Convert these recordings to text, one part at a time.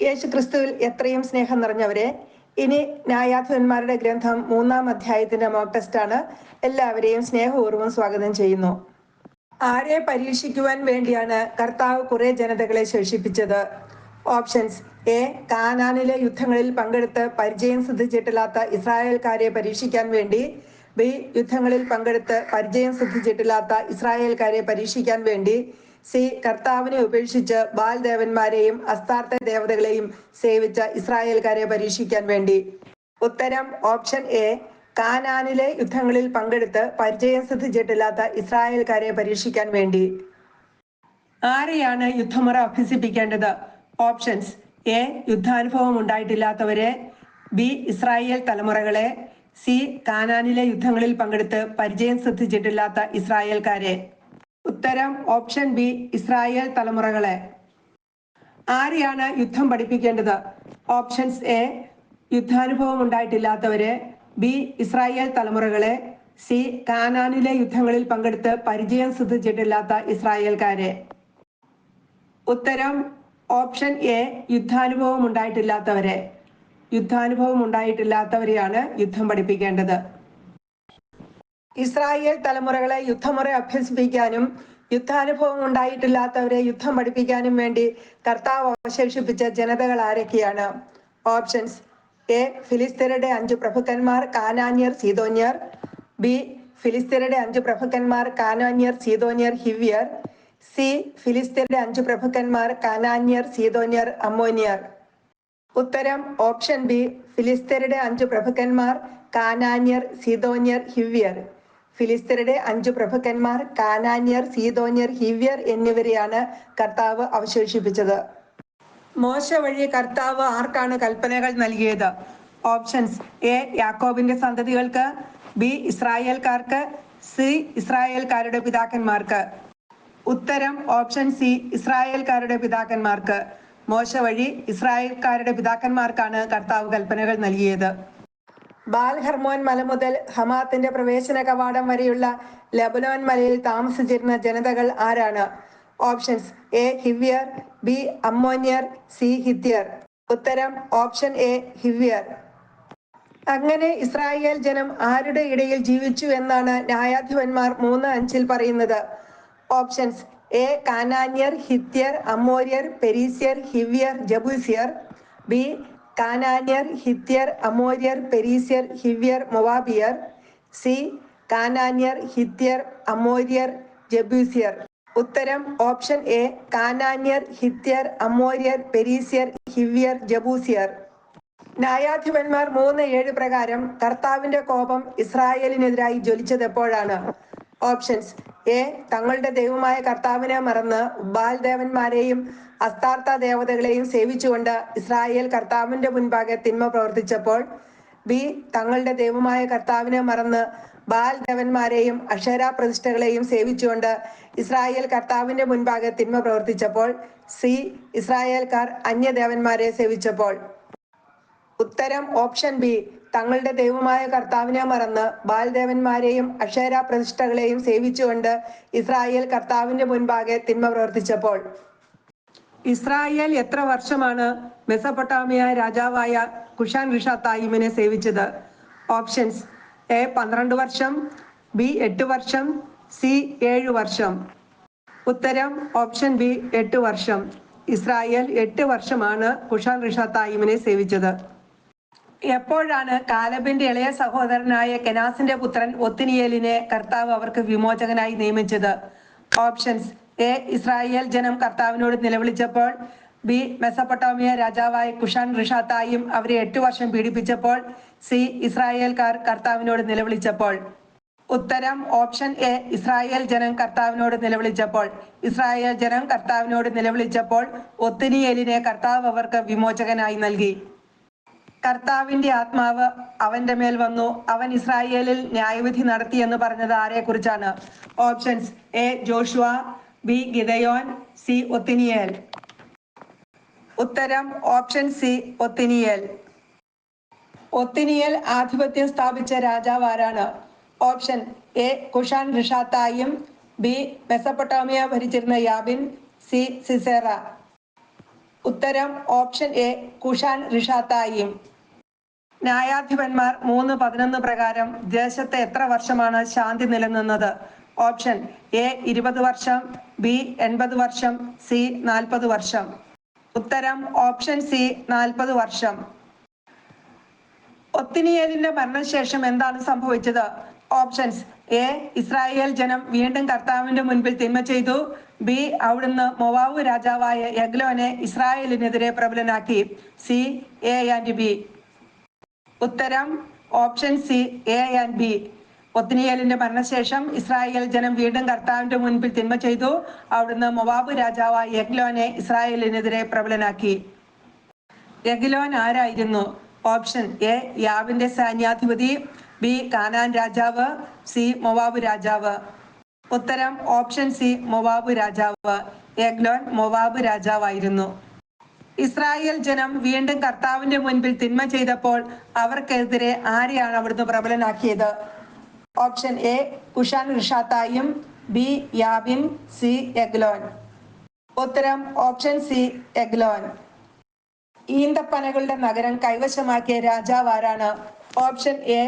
യേശു ക്രിസ്തുവിൽ എത്രയും സ്നേഹം നിറഞ്ഞവരെ ഇനി ന്യായാധിപന്മാരുടെ ഗ്രന്ഥം മൂന്നാം അധ്യായത്തിന്റെ മോക്ക് ടെസ്റ്റാണ് എല്ലാവരെയും സ്നേഹപൂർവം സ്വാഗതം ചെയ്യുന്നു. ആരെ പരീക്ഷിക്കുവാൻ വേണ്ടിയാണ് കർത്താവ് കുറെ ജനതകളെ ശേഷിപ്പിച്ചത്? ഓപ്ഷൻസ് എ കാനാനിലെ യുദ്ധങ്ങളിൽ പങ്കെടുത്ത് പരിചയം സിദ്ധിച്ചിട്ടില്ലാത്ത ഇസ്രായേൽക്കാരെ പരീക്ഷിക്കാൻ വേണ്ടി ബി യുദ്ധങ്ങളിൽ പങ്കെടുത്ത് പരിചയം സിദ്ധിച്ചിട്ടില്ലാത്ത ഇസ്രായേൽക്കാരെ പരീക്ഷിക്കാൻ വേണ്ടി സി കർത്താവിനെ ഉപേക്ഷിച്ച് ബാൽ ദേവന്മാരെയും അസ്താർത്ഥ ദേവതകളെയും സേവിച്ച ഇസ്രായേൽക്കാരെ പരീക്ഷിക്കാൻ വേണ്ടി. ഉത്തരം ഓപ്ഷൻ എ കാനാനിലെ യുദ്ധങ്ങളിൽ പങ്കെടുത്ത് പരിചയം സിദ്ധിച്ചിട്ടില്ലാത്ത ഇസ്രായേൽക്കാരെ പരീക്ഷിക്കാൻ വേണ്ടി. ആരെയാണ് യുദ്ധമുറ അഭ്യസിപ്പിക്കേണ്ടത്? ഓപ്ഷൻസ് എ യുദ്ധാനുഭവം ഉണ്ടായിട്ടില്ലാത്തവരെ. ബി ഇസ്രായേൽ തലമുറകളെ. സി കാനാനിലെ യുദ്ധങ്ങളിൽ പങ്കെടുത്ത് പരിചയം സിദ്ധിച്ചിട്ടില്ലാത്ത ഇസ്രായേൽക്കാരെ. ഉത്തരം ഓപ്ഷൻ ബി ഇസ്രായേൽ തലമുറകളെ. ആരെയാണ് യുദ്ധം പഠിപ്പിക്കേണ്ടത്? ഓപ്ഷൻസ് എ യുദ്ധാനുഭവം ഉണ്ടായിട്ടില്ലാത്തവരെ ബി ഇസ്രായേൽ തലമുറകളെ. സി കാനാനിലെ യുദ്ധങ്ങളിൽ പങ്കെടുത്ത് പരിചയം സിദ്ധിച്ചിട്ടില്ലാത്ത ഇസ്രായേൽക്കാരെ. ഉത്തരം ഓപ്ഷൻ എ യുദ്ധാനുഭവം ഉണ്ടായിട്ടില്ലാത്തവരെ യുദ്ധാനുഭവം ഉണ്ടായിട്ടില്ലാത്തവരെയാണ് യുദ്ധം പഠിപ്പിക്കേണ്ടത്. ഇസ്രായേൽ തലമുറകളെ യുദ്ധമുറ അഭ്യസിപ്പിക്കാനും യുദ്ധാനുഭവം ഉണ്ടായിട്ടില്ലാത്തവരെ യുദ്ധം പഠിപ്പിക്കാനും വേണ്ടി കർത്താവ് അവശേഷിപ്പിച്ച ജനതകൾ ആരൊക്കെയാണ്? ഓപ്ഷൻസ് എ ഫിലിസ്തീനയുടെ അഞ്ചു പ്രഭുക്കന്മാർ കാനാന്യർ സീതോന്യർ ബി ഫിലിസ്തീനയുടെ അഞ്ചു പ്രഭുക്കന്മാർ കാനാന്യർ സീതോന്യർ ഹിവ്യർ. സി ഫിലിസ്തീനയുടെ അഞ്ചു പ്രഭുക്കന്മാർ കാനാന്യർ സീതോന്യർ അമോനിയർ ഉത്തരം ഓപ്ഷൻ ബി ഫിലിസ്തീനയുടെ അഞ്ചു പ്രഭുക്കന്മാർ കാനാന്യർ സീതോന്യർ ഹിവ്യർ. ഫിലിസ്തീനയുടെ അഞ്ചു പ്രഭുക്കന്മാർ കാനാന്യർ സീതോന്യർ ഹിവ്യർ എന്നിവരെയാണ് കർത്താവ് അവശേഷിപ്പിച്ചത്. മോശ വഴി കർത്താവ് ആർക്കാണ് കൽപ്പനകൾ നൽകിയത്? ഓപ്ഷൻസ് എ യാക്കോബിന്റെ സന്തതികൾക്ക് ബി ഇസ്രായേൽക്കാർക്ക് സി ഇസ്രായേൽക്കാരുടെ പിതാക്കന്മാർക്ക്. ഉത്തരം ഓപ്ഷൻ സി ഇസ്രായേൽക്കാരുടെ പിതാക്കന്മാർക്ക്. മോശ വഴി ഇസ്രായേൽക്കാരുടെ പിതാക്കന്മാർക്കാണ് കർത്താവ് കൽപ്പനകൾ നൽകിയത്. ബാൽ ഹർമോൻ മല മുതൽ ഹമാത്തിന്റെ പ്രവേശന കവാടം വരെയുള്ള ലബനോൻ മലയിൽ താമസിച്ചിരുന്ന ജനതകൾ ആരാണ്? ഓപ്ഷൻസ് എ ഹിവ്യർ ബി അമ്മോന്യർ സി ഹിത്യർ. ഉത്തരം ഓപ്ഷൻ എ ഹിവ്യർ. അങ്ങനെ ഇസ്രായേൽ ജനം ആരുടെ ഇടയിൽ ജീവിച്ചു എന്നാണ് ന്യായാധിപന്മാർ മൂന്ന് അഞ്ചിൽ പറയുന്നത്. ഓപ്ഷൻസ് എ കാനാന്യർ ഹിത്യർ അമ്മോര്യർ പെരീസ്യർ ഹിവ്യർ ജബൂസിയർ. ബി കാനാന്യർ ഹിത്യർ അമോര്യർ പെരീസ്യർ ഹിവ്യർ മൊവാബിയർ. സി. കാനാന്യർ ഹിത്യർ അമോര്യർ ജബൂസിയർ. ഉത്തരം ഓപ്ഷൻ എ കാനാന്യർ ഹിത്യർ അമോര്യർ പെരീസ്യർ ഹിവ്യർ ജബൂസിയർ. ന്യായാധിപന്മാർ മൂന്ന് ഏഴ് പ്രകാരം കർത്താവിന്റെ കോപം ഇസ്രായേലിനെതിരായി ജ്വലിച്ചത് എപ്പോഴാണ്? ഓപ്ഷൻസ്. എ തങ്ങളുടെ ദൈവമായ കർത്താവിനെ മറന്ന് ബാൽ ദേവന്മാരെയും അസ്താർത്ഥ ദേവതകളെയും സേവിച്ചുകൊണ്ട് ഇസ്രായേൽ കർത്താവിന്റെ മുൻപാകെ തിന്മ പ്രവർത്തിച്ചപ്പോൾ ബി തങ്ങളുടെ ദൈവമായ കർത്താവിനെ മറന്ന് ബാൽ ദേവന്മാരെയും അക്ഷര പ്രതിഷ്ഠകളെയും സേവിച്ചുകൊണ്ട് ഇസ്രായേൽ കർത്താവിന്റെ മുൻപാകെ തിന്മ പ്രവർത്തിച്ചപ്പോൾ സി ഇസ്രായേൽക്കാർ അന്യദേവന്മാരെ സേവിച്ചപ്പോൾ. ഉത്തരം ഓപ്ഷൻ ബി തങ്ങളുടെ ദൈവമായ കർത്താവിനെ മറന്ന് ബാൽദേവന്മാരെയും അക്ഷര പ്രതിഷ്ഠകളെയും സേവിച്ചുകൊണ്ട് ഇസ്രായേൽ കർത്താവിന്റെ മുൻപാകെ തിന്മ പ്രവർത്തിച്ചപ്പോൾ. ഇസ്രായേൽ എത്ര വർഷമാണ് മെസപ്പൊട്ടാമിയ രാജാവായ കുഷാൻ റിഷാത്തായിമിനെ സേവിച്ചത്? ഓപ്ഷൻസ് എ പന്ത്രണ്ട് വർഷം ബി എട്ട് വർഷം സി ഏഴ് വർഷം. ഉത്തരം ഓപ്ഷൻ ബി എട്ട് വർഷം. ഇസ്രായേൽ എട്ട് വർഷമാണ് കുഷാൻ റിഷാത്തായിമിനെ സേവിച്ചത്. എപ്പോഴാണ് കാലബിന്റെ ഇളയ സഹോദരനായ കെനാസിന്റെ പുത്രൻ ഒത്തിനിയേലിനെ കർത്താവ് അവർക്ക് വിമോചകനായി നിയമിച്ചത്? ഓപ്ഷൻസ് എ ഇസ്രായേൽ ജനം കർത്താവിനോട് നിലവിളിച്ചപ്പോൾ ബി മെസപ്പൊട്ടോമിയ രാജാവായ കുഷാൻ റിഷാത്തായും അവരെ എട്ടു വർഷം പീഡിപ്പിച്ചപ്പോൾ സി ഇസ്രായേൽക്കാർ കർത്താവിനോട് നിലവിളിച്ചപ്പോൾ. ഉത്തരം ഓപ്ഷൻ എ ഇസ്രായേൽ ജനം കർത്താവിനോട് നിലവിളിച്ചപ്പോൾ. ഇസ്രായേൽ ജനം കർത്താവിനോട് നിലവിളിച്ചപ്പോൾ ഒത്തിനിയേലിനെ കർത്താവ് അവർക്ക് വിമോചകനായി നൽകി. കർത്താവിന്റെ ആത്മാവ് അവന്റെ മേൽ വന്നു. അവൻ ഇസ്രായേലിൽ ന്യായവിധി നടത്തി എന്ന് പറഞ്ഞത് ആരെ കുറിച്ചാണ് options A Joshua B Gideon C Othniel. ഉത്തരം ഓപ്ഷൻ സി ഒത്തിനിയേൽ. ഒത്തിനിയേൽ ആധിപത്യം സ്ഥാപിച്ച രാജാവ് ആരാണ്? ഓപ്ഷൻ എ കുഷാൻ റിഷാത്തായും ബി മെസപ്പൊട്ടാമിയ ഭരിച്ചിരുന്ന യാബിൻ സി സിസേറ. ഉത്തരം ഓപ്ഷൻ എ കുഷാൻ റിഷാത്തായും. ന്യായാധിപന്മാർ മൂന്ന് പതിനൊന്ന് പ്രകാരം ദേശത്ത് എത്ര വർഷമാണ് ശാന്തി നിലനിന്നത്? ഓപ്ഷൻ എ ഇരുപത് വർഷം ബി എൺപത് വർഷം സി നാൽപ്പത് വർഷം. ഉത്തരം ഓപ്ഷൻ സി നാൽപ്പത് വർഷം. ഒത്തിനിയേലിന്റെ മരണശേഷം എന്താണ് സംഭവിച്ചത്? ഓപ്ഷൻസ് എ ഇസ്രായേൽ ജനം വീണ്ടും കർത്താവിന്റെ മുൻപിൽ തിന്മ ചെയ്തു ബി അവിടുന്ന് മൊവാവു രാജാവായ യഗ്ലോനെ ഇസ്രായേലിനെതിരെ പ്രബലനാക്കി സി എ ആൻഡ് ബി. ഉത്തരം option C A and B. ഒത്തിനിയേലിന്റെ മരണശേഷം ഇസ്രായേൽ ജനം വീണ്ടും കർത്താവിന്റെ മുൻപിൽ തിന്മ ചെയ്തു. അവിടുന്ന് മൊവാബ് രാജാവായ യഗ്ലോനെ ഇസ്രായേലിനെതിരെ പ്രബലനാക്കി. യഗ്ലോൻ ആരായിരുന്നു? ഓപ്ഷൻ എ യാവിന്റെ സൈന്യാധിപതി. ബി കാനാൻ രാജാവ്. സി മൊവാബ് രാജാവ്. ഉത്തരം ഓപ്ഷൻ സി മൊവാബ് രാജാവ്. യഗ്ലോൻ മൊവാബ് രാജാവായിരുന്നു. ഇസ്രായേൽ ജനം വീണ്ടും കർത്താവിന്റെ മുൻപിൽ തിന്മ ചെയ്തപ്പോൾ അവർക്കെതിരെ ആരെയാണ് അവിടുന്ന് പ്രബലനാക്കിയത്? ഓപ്ഷൻ എ കുഷാൻ റിഷാത്തായും ബി യാബിൻ സി എഗ്ലോൻ. ഉത്തരം ഓപ്ഷൻ സി എഗ്ലോൻ. ഈന്തപ്പനകളുടെ നഗരം കൈവശമാക്കിയ രാജാവ് ആരാണ്? ഓപ്ഷൻ എ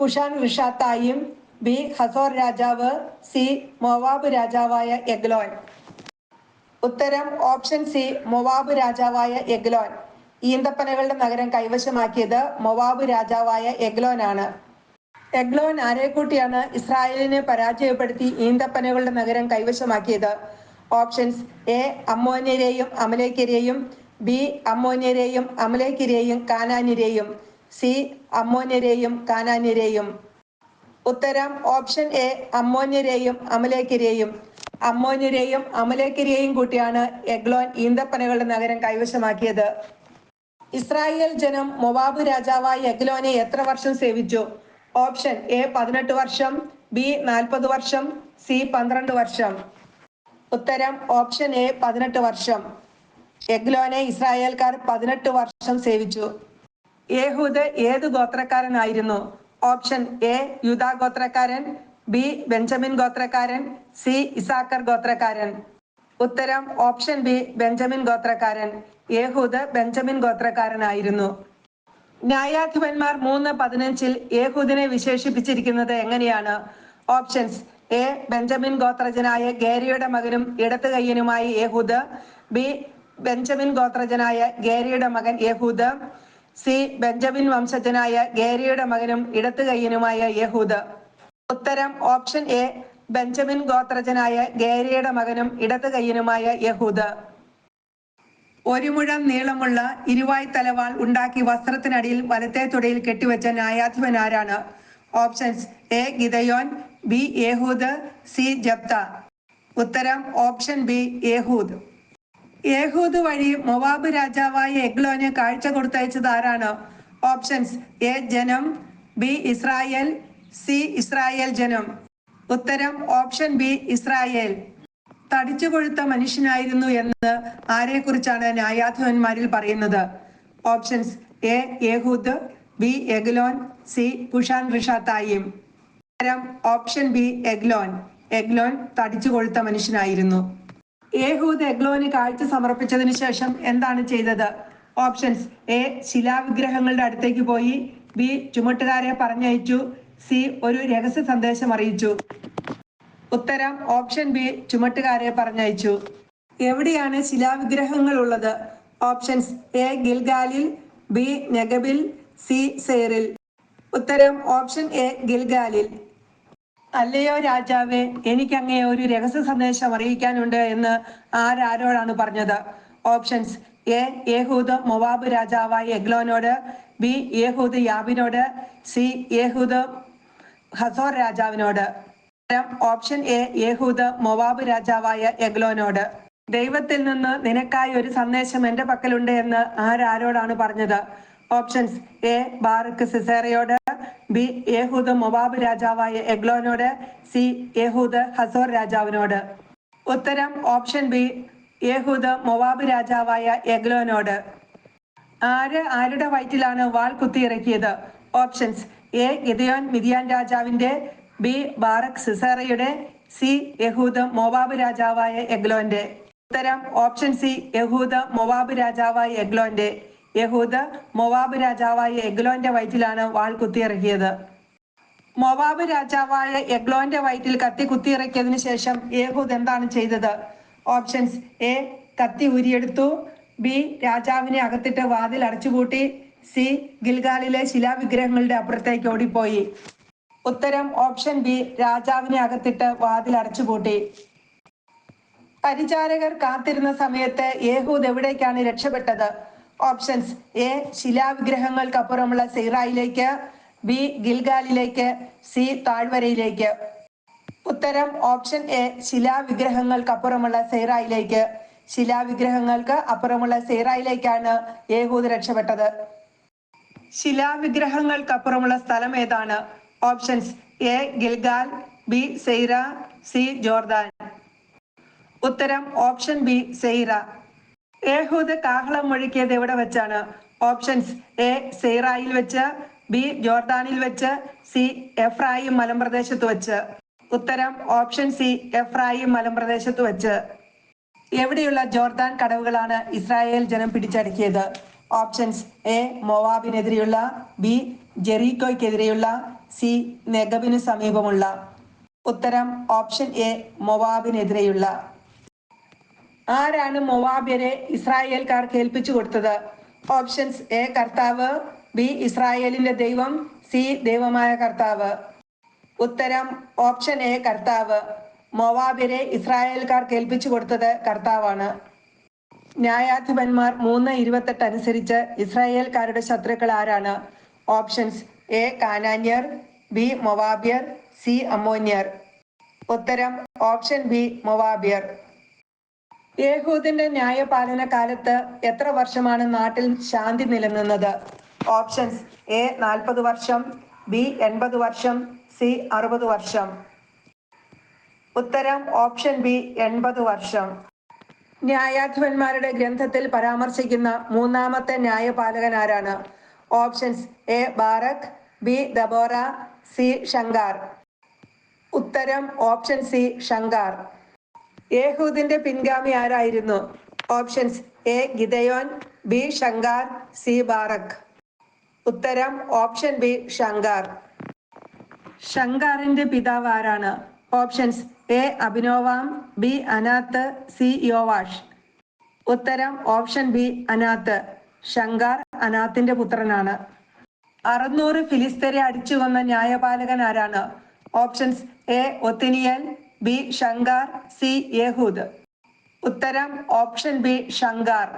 കുഷാൻ റിഷാത്തായും ബി ഹസോർ രാജാവ് സി മൊവാബ് രാജാവായ എഗ്ലോൻ. ഉത്തരം ഓപ്ഷൻ സി മൊവാബ് രാജാവായ എഗ്ലോൻ. ഈന്തപ്പനകളുടെ നഗരം കൈവശമാക്കിയത് മൊവാബ് രാജാവായ എഗ്ലോൻ ആണ് എഗ്ലോൻ ആരേക്കൂട്ടിയാണ് ഇസ്രായേലിനെ പരാജയപ്പെടുത്തി ഈന്തപ്പനകളുടെ നഗരം കൈവശമാക്കിയത്? ഓപ്ഷൻസ് എ അമ്മോന്യരെയും അമലേക്കരെയും ബി അമ്മോന്യരെയും അമലേക്കരെയും കാനാനിരെയും സി അമ്മോന്യരെയും കാനാനിരെയും ഉത്തരം ഓപ്ഷൻ എ അമ്മോന്യരെയും അമലേക്കരെയും അമ്മോന്യരെയും അമലേക്കരെയും കൂട്ടിയാണ് എഗ്ലോൻ ഈന്തപ്പനകളുടെ നഗരം കൈവശമാക്കിയത്. ഇസ്രായേൽ ജനം മൊവാബ് രാജാവായ എഗ്ലോനെ എത്ര വർഷം സേവിച്ചു? ഓപ്ഷൻ എ പതിനെട്ട് വർഷം ബി നാൽപ്പത് വർഷം സി പന്ത്രണ്ട് വർഷം. ഉത്തരം ഓപ്ഷൻ എ പതിനെട്ട് വർഷം. എഗ്ലോനെ ഇസ്രായേൽക്കാർ പതിനെട്ട് വർഷം സേവിച്ചു. യേഹൂദ് ഏത് ഗോത്രക്കാരനായിരുന്നു? ഓപ്ഷൻ എ യുദാ ഗോത്രക്കാരൻ ബി ബെഞ്ചമിൻ ഗോത്രക്കാരൻ സി ഇസാക്കർ ഗോത്രക്കാരൻ. ഉത്തരം ഓപ്ഷൻ ബി ബെഞ്ചമിൻ ഗോത്രക്കാരൻ. യേഹൂദ് ബെഞ്ചമിൻ ഗോത്രക്കാരനായിരുന്നു. ന്യായാധിപന്മാർ മൂന്ന് പതിനഞ്ചിൽ യേഹൂദിനെ വിശേഷിപ്പിച്ചിരിക്കുന്നത് എങ്ങനെയാണ്? ഓപ്ഷൻസ് എ ബെഞ്ചമിൻ ഗോത്രജനായ ഗേരിയുടെ മകനും ഇടത്ത് കയ്യനുമായി യേഹൂദ് ബി ബെഞ്ചമിൻ ഗോത്രജനായ ഗേരിയുടെ മകൻ യേഹൂദ് സി ബെഞ്ചമിൻ വംശജനായ ഗേരിയുടെ മകനും ഇടത്ത് കയ്യനുമായ യഹൂദ് ഉത്തരം ഓപ്ഷൻ എ ബെഞ്ചമിൻ ഗോത്രജനായ ഗേരിയുടെ മകനും ഇടത്ത് കയ്യനുമായ യഹൂദ് ഒരു മുഴം നീളമുള്ള ഇരുവായ് തലവാൾ ഉണ്ടാക്കി വസ്ത്രത്തിനടിയിൽ വലത്തെ തുടയിൽ കെട്ടിവെച്ച ന്യായാധിപൻ ആരാണ് options A Gideon B Ehud C Jephthah ഉത്തരം ഓപ്ഷൻ ബി യേഹൂദ് യേഹൂദ് വഴി മൊവാബ് രാജാവായ എഗ്ലോന് കാഴ്ച കൊടുത്തയച്ചത് ആരാണ്? ഓപ്ഷൻസ് എ ജനം ബി ഇസ്രായേൽ സി ഇസ്രായേൽ ജനം. ഉത്തരം ഓപ്ഷൻ ബി ഇസ്രായേൽ. തടിച്ചു കൊഴുത്ത മനുഷ്യനായിരുന്നു എന്ന് ആരെക്കുറിച്ചാണ് ന്യായാധിപന്മാരിൽ പറയുന്നത്? ഓപ്ഷൻസ് എ യേഹൂദ് ബി എഗ്ലോൻ സി കുഷാൻ റിഷാത്തായിം. Option B Eglon. എഗ്ലോൻ തടിച്ചു കൊഴുത്ത മനുഷ്യനായിരുന്നു. യേഹൂദ് എഗ്ലോന് കാഴ്ച സമർപ്പിച്ചതിന് ശേഷം എന്താണ് ചെയ്തത്? ഓപ്ഷൻസ് എ ശിലാവിഗ്രഹങ്ങളുടെ അടുത്തേക്ക് പോയി. ബി ചുമട്ടുകാരെ പറഞ്ഞയച്ചു. സി ഒരു രഹസ്യ സന്ദേശം അറിയിച്ചു. ഉത്തരം ഓപ്ഷൻ ബി ചുമട്ടുകാരെ പറഞ്ഞയച്ചു. എവിടെയാണ് ശിലാവിഗ്രഹങ്ങൾ ഉള്ളത് ഓപ്ഷൻസ് എ ഗിൽഗാലിൽ ബി നെഗബിൽ സി സേറിൽ. ഉത്തരം ഓപ്ഷൻ എ ഗിൽഗാലിൽ. അല്ലയോ രാജാവേ എനിക്ക് അങ്ങേ ഒരു രഹസ്യ സന്ദേശം അറിയിക്കാനുണ്ട് എന്ന് ആരാരോടാണ് പറഞ്ഞത്? ഓപ്ഷൻസ് എ യേഹൂദ് മൊവാബ് രാജാവായ എഗ്ലോനോട് ബി യേഹൂദ് യാബിനോട് സി യേഹൂദ് ഹസോർ രാജാവിനോട്. ഓപ്ഷൻ എ യേഹൂദ് മൊവാബ് രാജാവായ എഗ്ലോനോട്. ദൈവത്തിൽ നിന്ന് നിനക്കായി ഒരു സന്ദേശം എന്റെ പക്കലുണ്ട് എന്ന് ആരാരോടാണ് പറഞ്ഞത്? ഓപ്ഷൻസ് എ ബാറക്ക് സിസേറയോട് ബി യേഹൂദ് മൊവാബ് രാജാവായ എഗ്ലോനോട് സി യേഹൂദ് ഹസോർ രാജാവിനോട്. ഉത്തരം ഓപ്ഷൻ ബി യേഹൂദ് മൊവാബ് രാജാവായ എഗ്ലോനോട്. ആര് ആരുടെ വയറ്റിലാണ് വാൾ കുത്തിയിറക്കിയത്? ഓപ്ഷൻസ് എ ഗിദയോൻ മിതിയാൻ രാജാവിന്റെ ബി ബാറക് സിസേറയുടെ സി യഹൂദ് മോവാബ് രാജാവായ എഗ്ലോന്റെ. ഉത്തരം ഓപ്ഷൻ സി യഹൂദ് മൊവാബ് രാജാവായ എഗ്ലോന്റെ. യഹൂദ് മൊവാബ് രാജാവായ എഗ്ലോന്റെ വയറ്റിലാണ് വാൾ കുത്തിയിറക്കിയത്. മൊവാബ് രാജാവായ എഗ്ലോന്റെ വയറ്റിൽ കത്തി കുത്തിയിറക്കിയതിനു ശേഷം യഹൂദ് എന്താണ് ചെയ്തത്? ഓപ്ഷൻസ് എ കത്തി ഊരിയെടുത്തു ബി രാജാവിനെ അകത്തിട്ട് വാതിൽ അടച്ചുപൂട്ടി സി ഗിൽഗാലിലെ ശിലാവിഗ്രഹങ്ങളുടെ അപ്പുറത്തേക്ക് ഓടിപ്പോയി. ഉത്തരം ഓപ്ഷൻ ബി രാജാവിനെ അകത്തിട്ട് വാതിൽ അടച്ചുപൂട്ടി. പരിചാരകർ കാത്തിരുന്ന സമയത്ത് യേഹൂദ് എവിടേക്കാണ് രക്ഷപ്പെട്ടത്? ഓപ്ഷൻസ് എ ശിലാവിഗ്രഹങ്ങൾക്കപ്പുറമുള്ള സീറായിലേക്ക് ബി ഗിൽഗാലിലേക്ക് സി താഴ്വരയിലേക്ക്. ഉത്തരം ഓപ്ഷൻ എ ശിലാവിഗ്രഹങ്ങൾക്കപ്പുറമുള്ള സീറായിലേക്ക്. ശിലാവിഗ്രഹങ്ങൾക്ക് അപ്പുറമുള്ള സീറായിലേക്കാണ് യേഹൂദ് രക്ഷപ്പെട്ടത്. ശിലാവിഗ്രഹങ്ങൾക്കപ്പുറമുള്ള സ്ഥലം ഏതാണ്? Options A Gilgal B Seirah C Jordan. ഉത്തരം ഓപ്ഷൻ ബി സെയ്റ. ഏഹൂദ് കാഹളം മുഴക്കിയത് എവിടെ വെച്ചാണ്? ഓപ്ഷൻസ് എ സെയ്റായിൽ വെച്ച് ബി ജോർദാനിൽ വെച്ച് സി എഫ്രായിം മലമ്പ്രദേശത്ത് വെച്ച്. ഉത്തരം ഓപ്ഷൻ സി എഫ്രായിം മലമ്പ്രദേശത്ത് വെച്ച്. എവിടെയുള്ള ജോർദാൻ കടവുകളാണ് ഇസ്രായേൽ ജനം പിടിച്ചടക്കിയത്? ഓപ്ഷൻസ് എ മൊവാബിനെതിരെയുള്ള ബി ജെറീക്കോയ്ക്കെതിരെയുള്ള സി നെഗബിന് സമീപമുള്ള. ഉത്തരം ഓപ്ഷൻ എ മൊവാബിനെതിരെയുള്ള. ആരാണ് മൊവാബിയരെ ഇസ്രായേൽക്കാർ ഏൽപ്പിച്ചു കൊടുത്തത്? ഓപ്ഷൻസ് എ കർത്താവ്. ബി ഇസ്രായേലിന്റെ ദൈവം. സി ദൈവമായ കർത്താവ്. ഉത്തരം ഓപ്ഷൻ എ കർത്താവ്. മൊവാബിരെ ഇസ്രായേൽക്കാർ ഏൽപ്പിച്ചു കൊടുത്തത് കർത്താവാണ്. ന്യായാധിപന്മാർ മൂന്ന് ഇരുപത്തെട്ട് അനുസരിച്ച് ഇസ്രായേൽക്കാരുടെ ശത്രുക്കൾ ആരാണ്? ഓപ്ഷൻസ് എ കാനാന്യർ ബി മൊവാബിയർ സി അമോന്യർ ഉത്തരം ഓപ്ഷൻ ബി മൊവാബിയർ. യേഹൂദിന്റെ ന്യായപാലന കാലത്ത് എത്ര വർഷമാണ് നാട്ടിൽ ശാന്തി നിലനിന്നത്? ഓപ്ഷൻസ് എ നാൽപ്പത് വർഷം ബി എൺപത് വർഷം സി അറുപത് വർഷം. ഉത്തരം ഓപ്ഷൻ ബി എൺപത് വർഷം. ന്യായാധിപന്മാരുടെ ഗ്രന്ഥത്തിൽ പരാമർശിക്കുന്ന മൂന്നാമത്തെ ന്യായപാലകൻ ആരാണ് options A Barak B Deborah C Shamgar ഉത്തരം ഓപ്ഷൻ സി ഷങ്കാർ യേഹൂദിന്റെ പിൻഗാമി ആരായിരുന്നു? Options A Gideon B Shamgar C Barak ഉത്തരം ഓപ്ഷൻ ബി ഷങ്കാർ ഷങ്കാറിന്റെ പിതാവ് ആരാണ്? Options A Abinoam B Anath C Joash. ഉത്തരം ഓപ്ഷൻ ബി അനാത്ത്. ഷങ്കാർ അനാത്തിന്റെ പുത്രനാണ്. അറുന്നൂറ് ഫിലിസ്തരെ അടിച്ചു കൊന്ന ന്യായപാലകൻ ആരാണ്? Options A Othniel B Shamgar C Ehud. ഉത്തരം ഓപ്ഷൻ ബി ഷങ്കാർ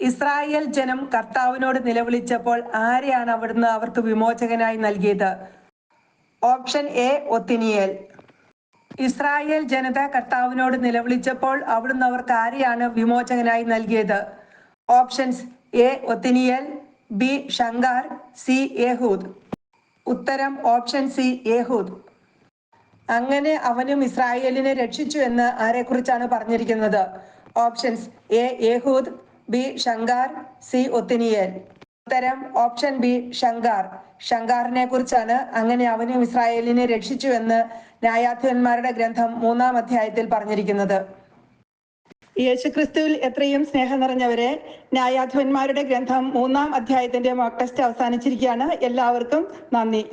ഇസ്രായേൽ ജനം കർത്താവിനോട് നിലവിളിച്ചപ്പോൾ ആരെയാണ് അവിടുന്ന് അവർക്ക് വിമോചകനായി നൽകിയത്? Option A Othniel. ഇസ്രായേൽ ജനത കർത്താവിനോട് നിലവിളിച്ചപ്പോൾ അവിടുന്ന് അവർക്ക് ആരെയാണ് വിമോചകനായി നൽകിയത്? Options A Othniel B Shamgar C Ehud ഉത്തരം ഓപ്ഷൻ സി യഹൂദ് അങ്ങനെ അവനും ഇസ്രായേലിനെ രക്ഷിച്ചു എന്ന് ആരെക്കുറിച്ചാണ് പറഞ്ഞിരിക്കുന്നത്? Options A Ehud B Shamgar C Othniel. ഉത്തരം ഓപ്ഷൻ ബി ഷങ്കാർ ഷങ്കാറിനെ കുറിച്ചാണ് അങ്ങനെ അവനും ഇസ്രായേലിനെ രക്ഷിച്ചു എന്ന് ന്യായാധിപന്മാരുടെ ഗ്രന്ഥം മൂന്നാം അധ്യായത്തിൽ പറഞ്ഞിരിക്കുന്നത്. യേശുക്രിസ്തുവിൽ എത്രയും സ്നേഹം നിറഞ്ഞവരെ ന്യായാധിപന്മാരുടെ ഗ്രന്ഥം മൂന്നാം അധ്യായത്തിന്റെ മോക്ക് ടെസ്റ്റ് അവസാനിച്ചിരിക്കുകയാണ്. എല്ലാവർക്കും നന്ദി.